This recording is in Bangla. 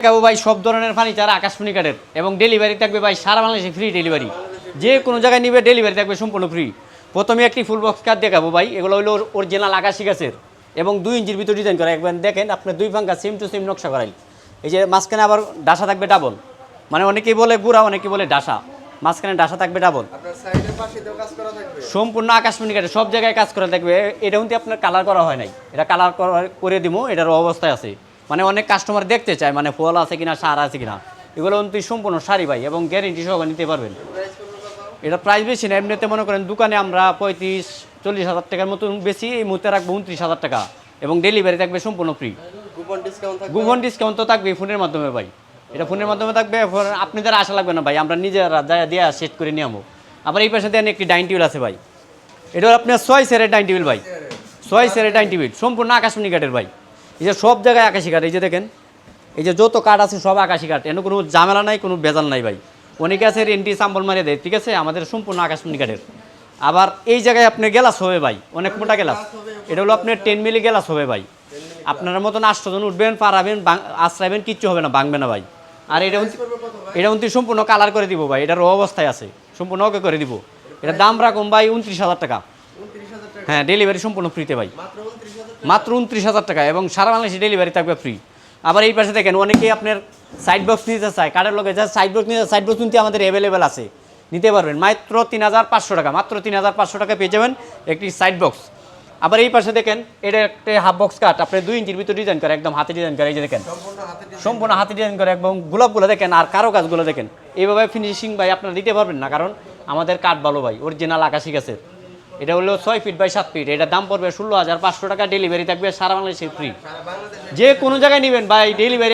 দেখাবো ভাই সব ধরনের ফার্নিচার আকাশমণি কাঠের। এবং ডেলিভারি থাকবে ভাই সারা বাংলাদেশে ফ্রি ডেলিভারি যে কোনো জায়গায় নিবে ডেলিভারি থাকবে সম্পূর্ণ ফ্রি প্রথমে একটি ফুল বক্স কাঠ দেখাবো ভাই এগুলো হলো অরিজিনাল আকাশি গাছের। এবং দুই ইঞ্চির ভিতর ডিজাইন করা। একবার দেখেন আপনার দুই ফাঙ্কা সেম টু সেম নকশা করাই এই যে মাঝখানে আবার ডাসা থাকবে ডাবল মানে অনেকেই বলে গুড়া অনেকেই বলে ডাসা। মাঝখানে ডাসা থাকবে ডাবল সম্পূর্ণ আকাশমণি কাঠে সব জায়গায় কাজ করা থাকবে। এটা কিন্তু আপনার কালার করা হয় নাই। এটা কালার করে দিব এটার অবস্থায় আছে। মানে অনেক কাস্টমার দেখতে চায় মানে ফল আছে কিনা সার আছে কিনা। এগুলো কিন্তু সম্পূর্ণ সারি ভাই এবং গ্যারেন্টি সহ নিতে পারবেন। এটা প্রাইস বেশি না এমনিতে মনে করেন দোকানে আমরা পঁয়ত্রিশ চল্লিশ হাজার টাকার মতন বেশি এই মুহূর্তে রাখব উনত্রিশ হাজার টাকা এবং ডেলিভারি থাকবে সম্পূর্ণ ফ্রি কুপন ডিসকাউন্ট তো থাকবে ফোনের মাধ্যমে ভাই। এটা ফোনের মাধ্যমে থাকবে আপনি যারা আশা লাগবে না ভাই আমরা নিজেরা যা দিয়ে সেট করে নিয়ে আমো। আবার এই পাশে দেন একটি ডাইনিং টেবিল আছে ভাই। এটা আপনার ছয় সেরের ডাইনিং টেবিল ভাই। ছয় সেরের। ডাইনিং টেবিল সম্পূর্ণ আকাশমণি কাঠের ভাই। এই যে সব জায়গায় আকাশি কাঠ, এই যে দেখেন, এই যে যত কাঠ আছে সব আকাশি কাঠ। এনে কোনো ঝামেলা নাই, কোনো বেজাল নাই ভাই। অনেকে আছে রেন্টি সাম্বল মারিয়ে দেয়, ঠিক আছে? আমাদের সম্পূর্ণ আকাশমণি কাঠের। আবার এই জায়গায় আপনার গেলাস হবে ভাই, অনেক মোটা গেলাস। এটা হলো আপনার টেন মিলি গেলাস হবে ভাই। আপনার মতন আষ্টজন উঠবেন, পারাবেন আশ্রাইবেন কিচ্ছু হবে না, ভাঙবে না ভাই। আর এটা এটা উনত্রিশ সম্পূর্ণ কালার করে দিব ভাই, এটার অবস্থায় আছে। সম্পূর্ণ ওকে করে দিব। এটা দাম রাখুন ভাই উনত্রিশ হাজার টাকা। হ্যাঁ ডেলিভারি সম্পূর্ণ ফ্রিতে ভাই। মাত্র উনত্রিশ হাজার টাকা এবং সারা বাংলাদেশে ডেলিভারি থাকবে ফ্রি আবার এই পাশে দেখেন অনেকেই আপনার সাইড বক্স নিতে চায় কার্ডের লগে যা সাইড বক্স নিতে সাইড বক্স নিতে আমাদের অ্যাভেলেবেল আছে। নিতে পারবেন। মাত্র তিন হাজার পাঁচশো টাকা মাত্র তিন হাজার পাঁচশো টাকা পেয়ে যাবেন একটি সাইড বক্স আবার এই পাশে দেখেন এটা একটা হাফ বক্স কাট আপনার দুই ইঞ্চির ভিতর ডিজাইন করে একদম হাতে ডিজাইন করে এই যে দেখেন। সম্পূর্ণ হাতে ডিজাইন সম্পূর্ণ হাতে ডিজাইন করে এবং গোলাপগুলো দেখেন আর কারও কাজগুলো দেখেন। এইভাবে ফিনিশিং ভাই আপনারা দিতে পারবেন না কারণ আমাদের কাঠ ভালো ভাই অরিজিনাল আকাশি গাছের এটা হলো ছয় ফিট বাই সাত ফিট এটার দাম পড়বে ষোলো হাজার পাঁচশো টাকা। ডেলিভারি থাকবে সারা বাংলাদেশে ফ্রি যে কোনো জায়গায় নেবেন ভাই। ডেলিভারি